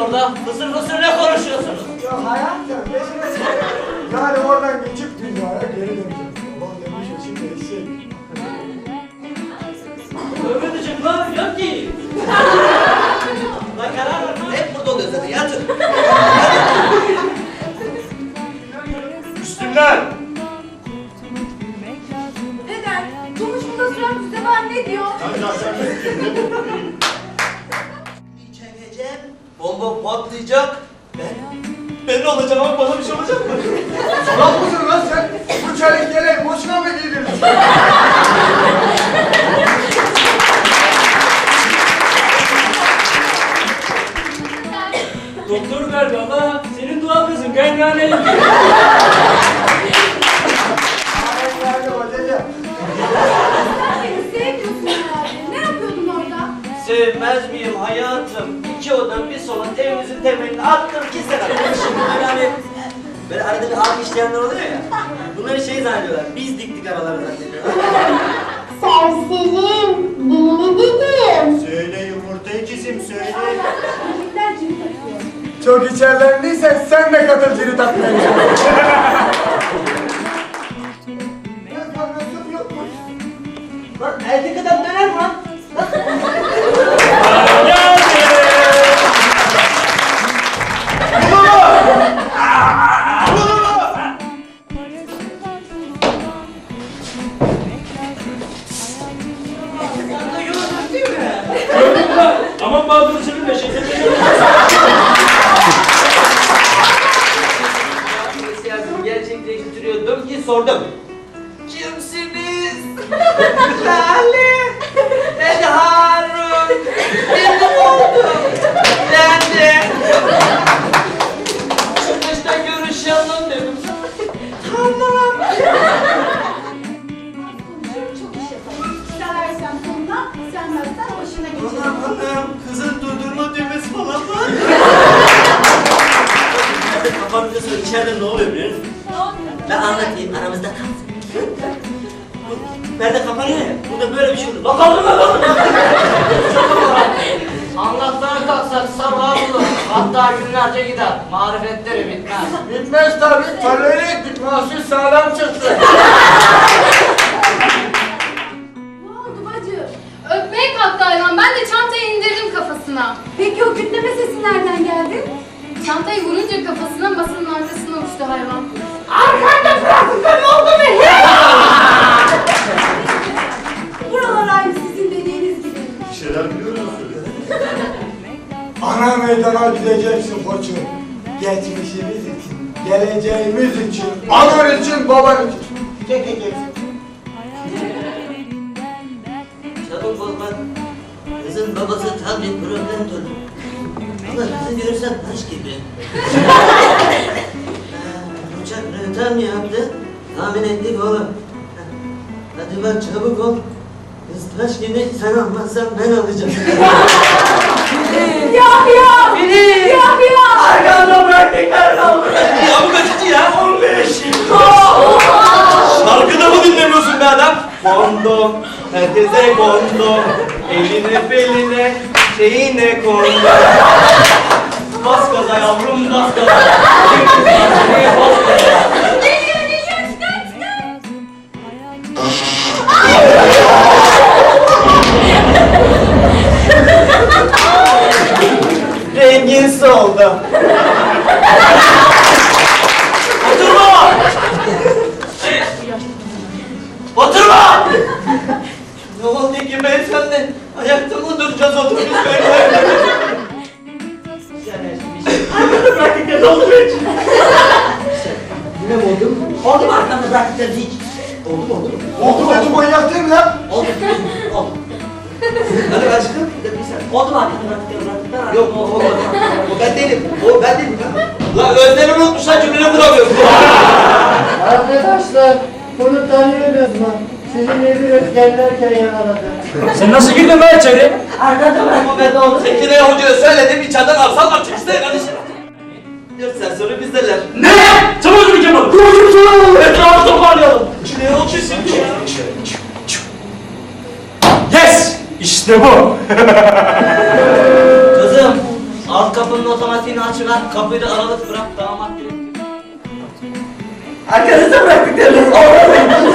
orada fısır fısır ne konuşuyorsunuz? Ya hayatım peşine sıkıyorum. Yani oradan geçip dünyaya geri döneceğiz. Ulan demiş ya şimdi eşek. Övünecek lan yok ki. Lan karar ver. Hep burada oluyor zaten yatın. Müslümler. Bomba patlayacak. Ben, ben ne olacağım ama bana bir şey olacak mı? Lan mısın lan sen? Bu çelik yelek boşuna mı giydin? Doktor nerede ama senin dua kızın kaynağına ilgili. Salon evimizin temelini attım ki sen Şimdi hani böyle arada bir ağ işleyenler oluyor ya. Bunları şey zannediyorlar. Biz diktik araları zannediyorlar. Serserim. Dinle dedim. Söyle yumurta ikizim söyle. Çok içerlendiysen sen de katıl cirit atmaya. Kimsiniz? Lale. Ben Harun. Memnun oldum. Ben de. Çıkışta görüşelim dedim. Tamam. Çok iş yaparım. Seversen sonuna, sevmezsen başına geçerim. Anam kızın durdurma düğmesi falan var. Kapanınca sonra içeride ne oluyor biliyor musun? Ben anlatayım aramızda Perde kapanıyor ya. Burada böyle bir şey kaldır lan kaldır. Anlatmaya kalksak sabaha bulur. Hatta günlerce gider. Marifetleri bitmez. Bitmez tabi. Parayla ettik. Mahsus sağlam çıktı. Ne oldu bacı? Öpmeye kalktı hayvan. Ben de çantayı indirdim kafasına. Peki o kütleme sesi nereden geldi? Çantayı vurunca kafasına masanın arkasına uçtu hayvan. Arkanda bırakın ben oldu mu? Buralar aynı sizin dediğiniz gibi. Ana meydana gideceksin koçum. Geçmişimiz için, geleceğimiz için, anan için, baban için. Çekeceksin. Çabuk ol bak. Kızın babası tam bir problem torunu. Ama kızı görürsen taş gibi. Uçak röntem yaptı. Tahmin ettik oğlum. Ha, Hadi bak çabuk ol. Kız taş gibi sen almazsan ben alacağım. Yahya! Yahya! Arkamda bıraktıklar kaldı. Ya bu kaçıncı ya? 15. Şarkıda mı dinlemiyorsun be adam? Kondom, herkese kondom, eline beline, şeyine kondom. Bas gaza yavrum bas gaza. Bas gaza. Soldu. Oturma! Oturma! ne oldu ki beyefendi? Ayakta mı duracağız oturmuş böyle? Bıraktık ne oldu be? Yine mi oldu? Oldu mu arkamda bıraktıkları hiç? Oldu mu oldu mu? Oldu koçum manyak değil mi lan? Oldu. Oldu. Hadi aşkım. Oldu mu arkamda bıraktıkları bıraktıkları? Yok olmadı. Ben değilim. O ben değilim. Lan özlerimi unutmuşlar cümle kuramıyorum. Arkadaşlar bunu tanıyordunuz mu? Sizinle bir ötkenlerken yakaladım. Sen nasıl girdin be içeri? Arkada bırak. Ama ben de onu Zekeriya Hoca'ya söyledim. içeriden alsam artık işte kardeşim. Dört sene sonra bizdeler. Ne? Çabuk bir Kemal. Koşun soralım. Etrafı toparlayalım. Ne o kesin? Yes! İşte bu. Kapının otomatiğini açıver, kapıyı da aralık bırak, damat gelir. Arkanızda bıraktıklarınız olmadı.